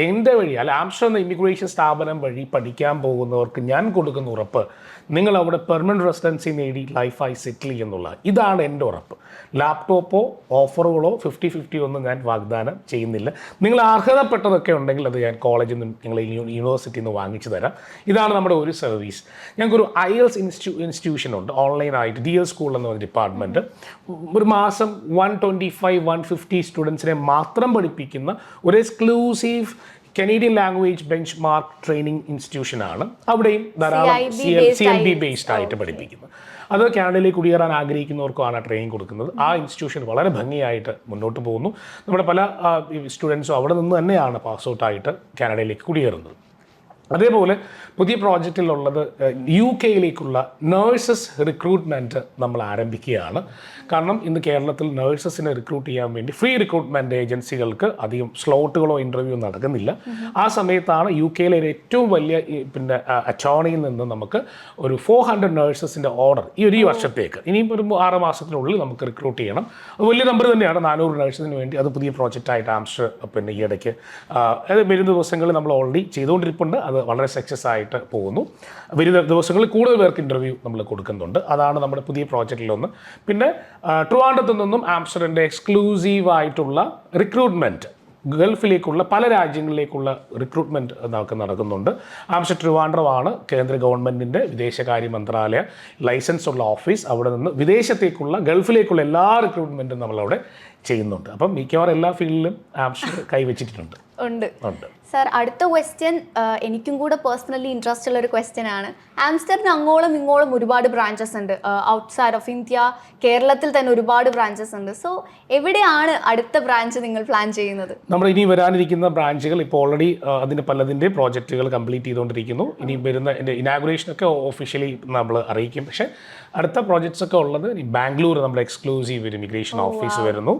എന്റെ വഴി അല്ല എന്ന ഇമിഗ്രേഷൻ സ്ഥാപനം വഴി പഠിക്കാൻ പോകുന്നവർക്ക് ഞാൻ കൊടുക്കുന്ന ഉറപ്പ് നിങ്ങൾ അവിടെ പെർമനന്റ് റെസിഡൻസി നേടി ലൈഫായി സെറ്റിൽ ചെയ്യുന്നുള്ള ഇതാണ് എന്റെ ഉറപ്പ്. ലാപ്ടോപ്പോ ഓഫറുകളോ ഫിഫ്റ്റി ഫിഫ്റ്റി ഒന്നും ഞാൻ വാഗ്ദാനം ചെയ്യുന്നില്ല. നിങ്ങൾ അർഹതപ്പെട്ടതൊക്കെ ഉണ്ടെങ്കിൽ അത് ഞാൻ കോളേജിൽ നിന്ന് നിങ്ങൾ യൂണിവേഴ്സിറ്റിയിൽ നിന്ന് വാങ്ങിച്ചു തരാം. ഇതാണ് നമ്മുടെ ഒരു സർവീസ് ഞങ്ങൾക്കൊരു ഐ എൽസ് ഇൻസ്റ്റിറ്റ്യൂ ഇൻസ്റ്റിറ്റ്യൂഷൻ ഉണ്ട് ഓൺലൈനായിട്ട് ഡി എൽ സ്കൂൾ എന്ന ഡിപ്പാർട്ട്മെന്റ് ഒരു മാസം one twenty five one fifty സ്റ്റുഡൻസിനെ മാത്രം പഠിപ്പിക്കുന്ന ഒരു exclusive Canadian language benchmark training ഇൻസ്റ്റിറ്റ്യൂഷനാണ്. അവിടെയും ധാരാളം C L C L B based ആയിട്ട് പഠിപ്പിക്കുന്നത് അത് കാനഡയിലേക്ക് കുടിയേറാൻ ആഗ്രഹിക്കുന്നവർക്കാണ് ട്രെയിനിങ് കൊടുക്കുന്നത്. ആ ഇൻസ്റ്റിറ്റ്യൂഷൻ വളരെ ഭംഗിയായിട്ട് മുന്നോട്ട് പോകുന്നു. നമ്മുടെ പല സ്റ്റുഡൻസും അവിടെ നിന്ന് തന്നെയാണ് പാസ് ഔട്ടായിട്ട് കാനഡയിലേക്ക് കുടിയേറുന്നത്. അതേപോലെ പുതിയ പ്രോജക്റ്റിലുള്ളത് യു കെയിലേക്കുള്ള നേഴ്സസ് റിക്രൂട്ട്മെന്റ് നമ്മൾ ആരംഭിക്കുകയാണ്. കാരണം ഇന്ന് കേരളത്തിൽ നേഴ്സസിനെ റിക്രൂട്ട് ചെയ്യാൻ വേണ്ടി ഫ്രീ റിക്രൂട്ട്മെന്റ് ഏജൻസികൾക്ക് അധികം സ്ലോട്ടുകളോ ഇന്റർവ്യൂ നടക്കുന്നില്ല. ആ സമയത്താണ് യു കെയിലെ ഏറ്റവും വലിയ പിന്നെ അച്ചോണിയിൽ നിന്ന് നമുക്ക് ഒരു ഫോർ ഹൺഡ്രഡ് നേഴ്സസിന്റെ ഓർഡർ ഈ ഒരു വർഷത്തേക്ക്. ഇനിയും ഒരു ആറ് മാസത്തിനുള്ളിൽ നമുക്ക് റിക്രൂട്ട് ചെയ്യണം. അത് വലിയ നമ്പർ തന്നെയാണ്. നാനൂറ് നേഴ്സസിന് വേണ്ടി അത് പുതിയ പ്രോജക്റ്റായിട്ട് ആംസ്റ്റർ പിന്നെ ഈയിടയ്ക്ക് വരും ദിവസങ്ങളിൽ നമ്മൾ ഓൾറെഡി ചെയ്തുകൊണ്ടിരിപ്പുണ്ട്. അത് വളരെ സക്സസ് ആയിട്ട് പോകുന്നു. വരും ദിവസങ്ങളിൽ കൂടുതൽ പേർക്ക് ഇന്റർവ്യൂ നമ്മൾ കൊടുക്കുന്നുണ്ട്. അതാണ് നമ്മുടെ പുതിയ പ്രോജക്റ്റിലൊന്ന് പിന്നെ ട്രിവാൻഡ്രത്തു നിന്നും ആംസ്റ്റർഡന്റെ എക്സ്ക്ലൂസീവായിട്ടുള്ള റിക്രൂട്ട്മെന്റ് ഗൾഫിലേക്കുള്ള പല രാജ്യങ്ങളിലേക്കുള്ള റിക്രൂട്ട്മെന്റ് നമുക്ക് നടക്കുന്നുണ്ട്. ആംസ്റ്റർ ട്രിവാൻഡ്രമാണ് കേന്ദ്ര ഗവൺമെന്റിന്റെ വിദേശകാര്യ മന്ത്രാലയ ലൈസൻസ് ഉള്ള ഓഫീസ് അവിടെ നിന്ന് വിദേശത്തേക്കുള്ള ഗൾഫിലേക്കുള്ള എല്ലാ റിക്രൂട്ട്മെന്റും നമ്മളവിടെ ചെയ്യുന്നുണ്ട്. അപ്പം മിക്കവാറും എല്ലാ ഫീൽഡിലും ആംസ്റ്റർ കൈവച്ചിട്ടുണ്ട്. ഉണ്ട്. ഉണ്ട്. സാർ അടുത്ത ക്വസ്റ്റ്യൻ എനിക്കും കൂടെ പേഴ്സണലി ഇൻട്രസ്റ്റ് ഉള്ള ഒരു ക്വസ്റ്റ്യൻ ആണ്. ആംസ്റ്റർഡാം അങ്ങോളം ഇങ്ങോളം ഒരുപാട് ബ്രാഞ്ചസ് ഉണ്ട്. ഔട്ട്സൈഡ് ഓഫ് ഇന്ത്യ കേരളത്തിൽ തന്നെ ഒരുപാട് ബ്രാഞ്ചസ് ഉണ്ട്. സോ എവിടെയാണ് അടുത്ത ബ്രാഞ്ച് നിങ്ങൾ പ്ലാൻ ചെയ്യുന്നത്? നമ്മൾ ഇനി വരാനിരിക്കുന്ന ബ്രാഞ്ചുകൾ ഇപ്പോൾ ഓൾറെഡി അതിന്റെ പലതിന്റെ പ്രോജക്റ്റുകൾ കംപ്ലീറ്റ് ചെയ്തുകൊണ്ടിരിക്കുന്നു. ഇനി വരുന്ന എന്റെ ഇനാഗുറേഷനൊക്കെ ഒഫീഷ്യലി നമ്മൾ അറിയിക്കും. പക്ഷേ അടുത്ത പ്രോജക്ട്സ് ഒക്കെ ഉള്ളത് ഈ ബാംഗ്ലൂർ നമ്മുടെ എക്സ്ക്ലൂസീവ് ഒരു ഇമിഗ്രേഷൻ ഓഫീസ് വരുന്നു.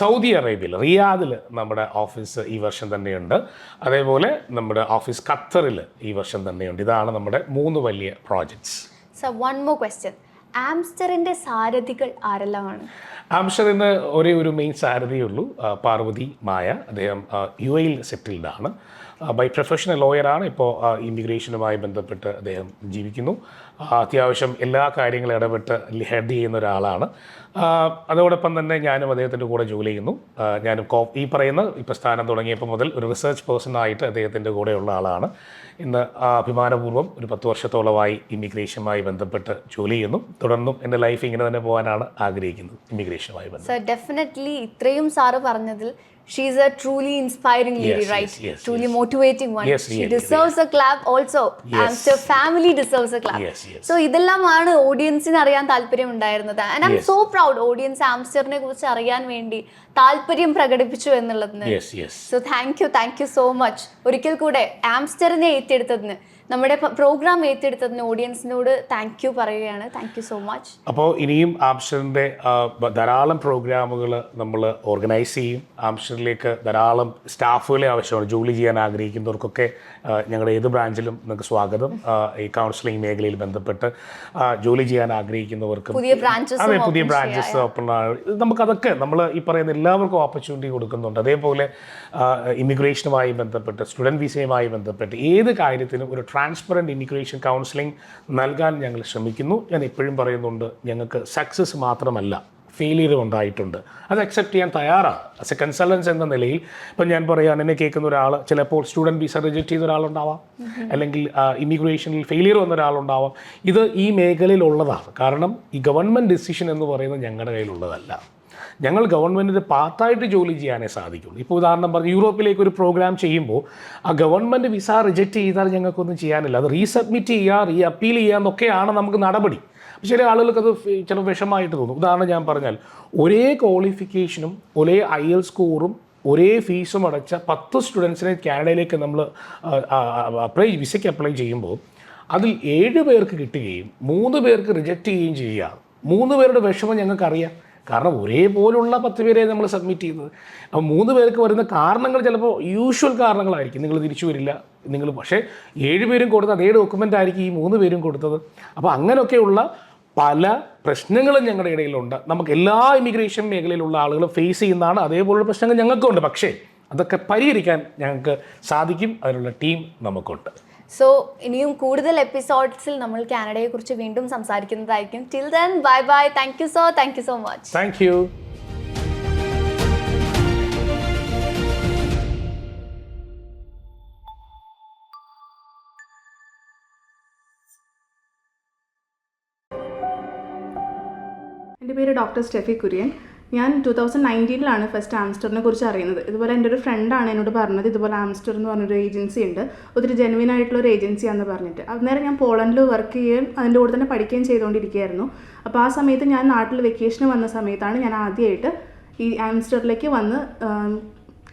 സൗദി അറേബ്യയിൽ റിയാദിൽ നമ്മുടെ ഓഫീസ് ഈ വർഷം തന്നെയുണ്ട്. അതേപോലെ നമ്മുടെ ഓഫീസ് ഖത്തറിൽ ഈ വർഷം തന്നെയുണ്ട്. ഇതാണ് നമ്മുടെ മൂന്ന് വലിയ projects sir one more question ആംസ്റ്ററിന്റെ സാരഥികൾ ആരെല്ലാമാണ്? ആംസ്റ്ററിന് ഒരേ ഒരു മെയിൻ സാരഥിയുള്ളൂ പാർവതി മായ. അദ്ദേഹം യു എയിൽ സെറ്റിൽഡ് ആണ്. ബൈ പ്രൊഫഷണൽ ലോയറാണ് ഇപ്പോൾ ഇമിഗ്രേഷനുമായി ബന്ധപ്പെട്ട് അദ്ദേഹം ജീവിക്കുന്നു. അത്യാവശ്യം എല്ലാ കാര്യങ്ങളും ഇടപെട്ട് ഹെഡ് ചെയ്യുന്ന ഒരാളാണ്. അതോടൊപ്പം തന്നെ ഞാനും അദ്ദേഹത്തിന്റെ കൂടെ ജോലി ചെയ്യുന്നു. ഞാനും കോ ഈ പറയുന്ന ഇപ്പോൾ സ്ഥാനം തുടങ്ങിയപ്പോൾ മുതൽ ഒരു റിസർച്ച് പേഴ്സണായിട്ട് അദ്ദേഹത്തിന്റെ കൂടെയുള്ള ആളാണ്. ഇന്ന് അഭിമാനപൂർവം ഒരു പത്ത് വർഷത്തോളമായി ഇമിഗ്രേഷനുമായി ബന്ധപ്പെട്ട് ജോലി ചെയ്യുന്നു. തുടർന്നും എന്റെ ലൈഫ് ഇങ്ങനെ തന്നെ പോകാനാണ് ആഗ്രഹിക്കുന്നത് ഇമിഗ്രേഷനുമായി ബന്ധപ്പെട്ട്. ഡെഫിനറ്റ്ലി ഇത്രയും സാറ് പറഞ്ഞതിൽ she's a truly inspiring lady Yes, yes, right yes, truly motivating one Yes, she really, deserves a clap also Amster family deserves a clap Yes, yes. So ഇതെല്ലാമാണ് ഓഡിയൻസിന് അറിയാൻ താല്പര്യം ഉണ്ടായിരുന്നത് and I'm so proud audience ആംസ്റ്ററിനെ കുറിച്ച് അറിയാൻ വേണ്ടി താല്പര്യം പ്രകടിപ്പിച്ചു എന്നുള്ളതിന്. So thank you thank you so much ഒരിക്കൽ കൂടെ ആംസ്റ്ററിനെ ഏറ്റെടുത്തതിന്. നമ്മുടെ പ്രോഗ്രാം ഏറ്റെടുത്തതിന് ഓഡിയൻസിനോട് താങ്ക് യു പറയുകയാണ്. താങ്ക് യു സോ മച്ച് അപ്പോൾ ഇനിയും ആംഷറിന്റെ ധാരാളം പ്രോഗ്രാമുകൾ നമ്മൾ ഓർഗനൈസ് ചെയ്യും. ആംഷറിലേക്ക് ധാരാളം സ്റ്റാഫുകളെ ആവശ്യമാണ്. ജോലി ചെയ്യാൻ ആഗ്രഹിക്കുന്നവർക്കൊക്കെ ഞങ്ങളുടെ ഏത് ബ്രാഞ്ചിലും നിങ്ങൾക്ക് സ്വാഗതം. ഈ കൗൺസിലിംഗ് മേഖലയിൽ ബന്ധപ്പെട്ട് ജോലി ചെയ്യാൻ ആഗ്രഹിക്കുന്നവർക്ക് പുതിയ ബ്രാഞ്ചസ് അതെ പുതിയ ബ്രാഞ്ചസ് ഓപ്പൺ നമുക്കതൊക്കെ നമ്മൾ ഈ പറയുന്ന എല്ലാവർക്കും ഓപ്പർച്യൂണിറ്റി കൊടുക്കുന്നുണ്ട്. അതേപോലെ ഇമിഗ്രേഷനുമായി ബന്ധപ്പെട്ട് സ്റ്റുഡന്റ് വിസയുമായി ബന്ധപ്പെട്ട് ഏത് കാര്യത്തിനും ഒരു ട്രാൻസ്പെറന്റ് ഇമിഗ്രേഷൻ കൗൺസിലിംഗ് നൽകാൻ ഞങ്ങൾ ശ്രമിക്കുന്നു. ഞാൻ എപ്പോഴും പറയുന്നുണ്ട് ഞങ്ങൾക്ക് സക്സസ് മാത്രമല്ല ഫെയിലിയർ ഉണ്ടായിട്ടുണ്ട്. അത് അക്സെപ്റ്റ് ചെയ്യാൻ തയ്യാറാണ്. ആസ് എ കൺസൾട്ടൻസ് എന്ന നിലയിൽ ഇപ്പം ഞാൻ പറയാൻ എന്നെ കേൾക്കുന്ന ഒരാൾ ചിലപ്പോൾ സ്റ്റുഡന്റ് വിസ റിജക്റ്റ് ചെയ്ത ഒരാളുണ്ടാവാം. അല്ലെങ്കിൽ ഇമിഗ്രേഷനിൽ ഫെയിലിയർ വന്ന ഒരാളുണ്ടാവാം. ഇത് ഈ മേഖലയിലുള്ളതാണ്. കാരണം ഈ ഗവൺമെന്റ് ഡിസിഷൻ എന്ന് പറയുന്നത് ഞങ്ങളുടെ കയ്യിലുള്ളതല്ല. ഞങ്ങൾ ഗവൺമെന്റിന്റെ പാത്തായിട്ട് ജോലി ചെയ്യാനേ സാധിക്കുള്ളൂ. ഇപ്പോൾ ഉദാഹരണം പറഞ്ഞ് യൂറോപ്പിലേക്ക് ഒരു പ്രോഗ്രാം ചെയ്യുമ്പോൾ ആ ഗവൺമെന്റ് വിസ റിജക്റ്റ് ചെയ്താൽ ഞങ്ങൾക്കൊന്നും ചെയ്യാനില്ല. അത് റീസബ്മിറ്റ് ചെയ്യുക റീ അപ്പീൽ ചെയ്യുക എന്നൊക്കെയാണ് നമുക്ക് നടപടി. ചില ആളുകൾക്ക് അത് ചില വിഷമായിട്ട് തോന്നും. ഉദാഹരണം ഞാൻ പറഞ്ഞാൽ ഒരേ ക്വാളിഫിക്കേഷനും ഒരേ ഐ എൽ സ്കോറും ഒരേ ഫീസും അടച്ച പത്ത് സ്റ്റുഡൻസിനെ കാനഡയിലേക്ക് നമ്മൾ അപ്ലൈ വിസയ്ക്ക് അപ്ലൈ ചെയ്യുമ്പോൾ അതിൽ ഏഴ് പേർക്ക് കിട്ടുകയും മൂന്ന് പേർക്ക് റിജക്റ്റ് ചെയ്യുകയും ചെയ്യുക. മൂന്ന് പേരുടെ വിഷമം ഞങ്ങൾക്കറിയാം. കാരണം ഒരേപോലുള്ള പത്ത് പേരെ നമ്മൾ സബ്മിറ്റ് ചെയ്യുന്നത്. അപ്പോൾ മൂന്ന് പേർക്ക് വരുന്ന കാരണങ്ങൾ ചിലപ്പോൾ യൂഷ്വൽ കാരണങ്ങളായിരിക്കും. നിങ്ങൾ തിരിച്ചു വരില്ല. നിങ്ങൾ പക്ഷേ ഏഴ് പേരും കൊടുത്ത അതേ ഡോക്യുമെന്റ് ആയിരിക്കും ഈ മൂന്ന് പേരും കൊടുത്തത്. അപ്പോൾ അങ്ങനെയൊക്കെയുള്ള പല പ്രശ്നങ്ങളും ഞങ്ങളുടെ ഇടയിലുണ്ട്. നമുക്ക് എല്ലാ ഇമിഗ്രേഷൻ മേഖലയിലുള്ള ആളുകളും ഫേസ് ചെയ്യുന്നതാണ് അതേപോലുള്ള പ്രശ്നങ്ങൾ ഞങ്ങൾക്കുണ്ട്. പക്ഷേ അതൊക്കെ പരിഹരിക്കാൻ ഞങ്ങൾക്ക് സാധിക്കും. അതിനുള്ള ടീം നമുക്കുണ്ട്. സോ ഇനിയും കൂടുതൽ എപ്പിസോഡ്സിൽ നമ്മൾ കാനഡയെ കുറിച്ച് വീണ്ടും സംസാരിക്കുന്നതായിരിക്കും. Till then bye bye thank you so thank you so much thank you എന്റെ പേര് ഡോക്ടർ സ്റ്റെഫി കുര്യൻ. ഞാൻ ടു തൗസൻഡ് നയന്റീനിലാണ് ഫസ്റ്റ് ആംസ്റ്ററിനെ കുറിച്ച് അറിയുന്നത്. ഇതുപോലെ എന്റെ ഒരു ഫ്രണ്ടാണ് എന്നോട് പറഞ്ഞത്. ഇതുപോലെ ആംസ്റ്റർ എന്ന് പറഞ്ഞൊരു ഏജൻസി ഉണ്ട്. ഒത്തിരി ജെനുവിൻ ആയിട്ടുള്ള ഒരു ഏജൻസിയാണെന്ന് പറഞ്ഞിട്ട്. അന്നേരം ഞാൻ പോളണ്ടിൽ വർക്ക് ചെയ്യുകയും അതിന്റെ കൂടെ തന്നെ പഠിക്കുകയും ചെയ്തുകൊണ്ടിരിക്കുകയായിരുന്നു അപ്പോൾ ആ സമയത്ത് ഞാൻ നാട്ടിൽ വെക്കേഷന് വന്ന സമയത്താണ് ഞാൻ ആദ്യമായിട്ട് ഈ ആംസ്റ്ററിലേക്ക് വന്ന്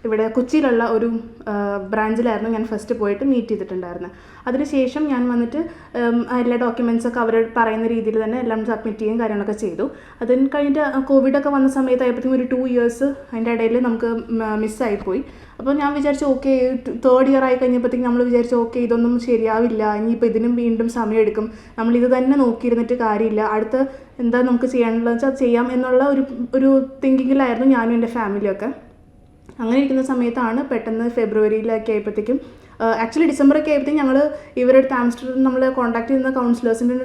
ഇവിടെ കൊച്ചിയിലുള്ള ഒരു ബ്രാഞ്ചിലായിരുന്നു ഞാൻ ഫസ്റ്റ് പോയിട്ട് മീറ്റ് ചെയ്തിട്ടുണ്ടായിരുന്നത് അതിനുശേഷം ഞാൻ വന്നിട്ട് എല്ലാ ഡോക്യുമെൻസൊക്കെ അവർ പറയുന്ന രീതിയിൽ തന്നെ എല്ലാം സബ്മിറ്റ് ചെയ്യുകയും കാര്യങ്ങളൊക്കെ ചെയ്തു. അതിന് കഴിഞ്ഞിട്ട് കോവിഡൊക്കെ വന്ന സമയത്തായപ്പോഴത്തേക്കും ഒരു ടു ഇയേഴ്സ് അതിന്റെ ഇടയിൽ നമുക്ക് മിസ്സായിപ്പോയി അപ്പോൾ ഞാൻ വിചാരിച്ചു ഓക്കെ തേർഡ് ഇയർ ആയി കഴിഞ്ഞപ്പോഴത്തേക്കും നമ്മൾ വിചാരിച്ചു ഓക്കെ ഇതൊന്നും ശരിയാവില്ല. ഇനിയിപ്പോൾ ഇതിനും വീണ്ടും സമയമെടുക്കും നമ്മൾ ഇത് തന്നെ നോക്കിയിരുന്നിട്ട് കാര്യമില്ല. അടുത്ത എന്താ നമുക്ക് ചെയ്യാനുള്ളത് വെച്ചാൽ ചെയ്യാം എന്നുള്ള ഒരു ഒരു തിങ്കിങ്ങിലായിരുന്നു ഞാനും എന്റെ ഫാമിലിയൊക്കെ അങ്ങനെ ഇരിക്കുന്ന സമയത്താണ് പെട്ടെന്ന് ഫെബ്രുവരിയിലൊക്കെ ആയപ്പോഴത്തേക്കും ആക്ച്വലി ഡിസംബറൊക്കെ ആയപ്പോഴത്തേക്കും ഞങ്ങൾ ഇവരുടെ അടുത്ത് ആംസ്റ്റർഡം നമ്മൾ കോൺടാക്ട് ചെയ്യുന്ന കൗൺസിലേഴ്സിന്റെ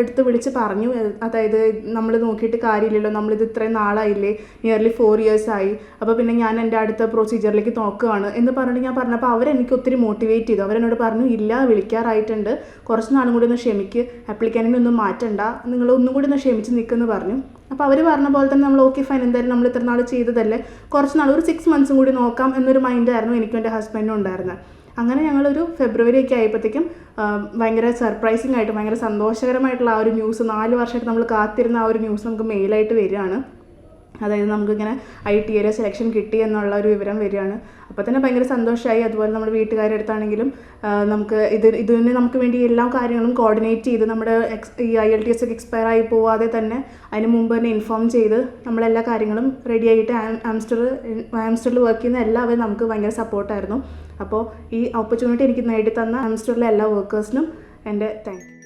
എടുത്ത് വിളിച്ച് പറഞ്ഞു. അതായത് നമ്മൾ നോക്കിയിട്ട് കാര്യമില്ലല്ലോ നമ്മളിത് ഇത്രയും നാളായില്ലേ നിയർലി ഫോർ ഇയേഴ്സ് ആയി. അപ്പോൾ പിന്നെ ഞാൻ എന്റെ അടുത്ത പ്രൊസീജിയറിലേക്ക് നോക്കുകയാണ് എന്ന് പറഞ്ഞിട്ട് ഞാൻ പറഞ്ഞപ്പോൾ അവരെനിക്ക് ഒത്തിരി മോട്ടിവേറ്റ് ചെയ്തു. അവരെന്നോട് പറഞ്ഞു ഇല്ല വിളിക്കാറായിട്ടുണ്ട്. കുറച്ച് നാളും കൂടി ഒന്ന് ക്ഷമിക്ക്. ആപ്ലിക്കാനിനെ ഒന്നും മാറ്റണ്ട. നിങ്ങൾ ഒന്നും കൂടി ഒന്ന് ക്ഷമിച്ച് നിൽക്കുമെന്ന് പറഞ്ഞു. അപ്പോൾ അവർ പറഞ്ഞ പോലെ തന്നെ നമ്മൾ ഓക്കെ ഫൈൻ എന്തായാലും നമ്മൾ ഇത്ര നാൾ ചെയ്തതല്ലേ? കുറച്ച് നാൾ ഒരു സിക്സ് മന്ത്സും കൂടി നോക്കാം എന്നൊരു മൈൻഡായിരുന്നു എനിക്കും എന്റെ ഹസ്ബൻഡും ഉണ്ടായിരുന്നത്. അങ്ങനെ ഞങ്ങളൊരു ഫെബ്രുവരി ഒക്കെ ആയപ്പോഴത്തേക്കും ഭയങ്കര സർപ്രൈസിങ് ആയിട്ട് ഭയങ്കര സന്തോഷകരമായിട്ടുള്ള ആ ഒരു ന്യൂസ് നാല് വർഷമായിട്ട് നമ്മൾ കാത്തിരുന്ന ആ ഒരു ന്യൂസ് നമുക്ക് മെയിലായിട്ട് വരികയാണ്. അതായത് നമുക്കിങ്ങനെ ഐ ടി ഐയിലെ സെലക്ഷൻ കിട്ടി എന്നുള്ള ഒരു വിവരം വരികയാണ്. അപ്പോൾ തന്നെ ഭയങ്കര സന്തോഷമായി അതുപോലെ നമ്മുടെ വീട്ടുകാരുടെ അടുത്താണെങ്കിലും നമുക്ക് ഇത് ഇതിന് നമുക്ക് വേണ്ടി എല്ലാ കാര്യങ്ങളും കോർഡിനേറ്റ് ചെയ്ത് നമ്മുടെ എക്സ് ഈ ഐ എൽ ടി എസ് ഒക്കെ എക്സ്പയർ ആയി പോവാതെ തന്നെ അതിന് മുമ്പ് തന്നെ ഇൻഫോം ചെയ്ത് നമ്മളെല്ലാ കാര്യങ്ങളും റെഡി ആയിട്ട് ആംസ്റ്റർ ആംസ്റ്ററിൽ വർക്ക് ചെയ്യുന്ന എല്ലാവരും നമുക്ക് ഭയങ്കര സപ്പോർട്ടായിരുന്നു അപ്പോൾ ഈ ഓപ്പർച്യൂണിറ്റി എനിക്ക് നേടിത്തന്ന ആംസ്റ്ററിലെ എല്ലാ വർക്കേഴ്സിനും എന്റെ താങ്ക്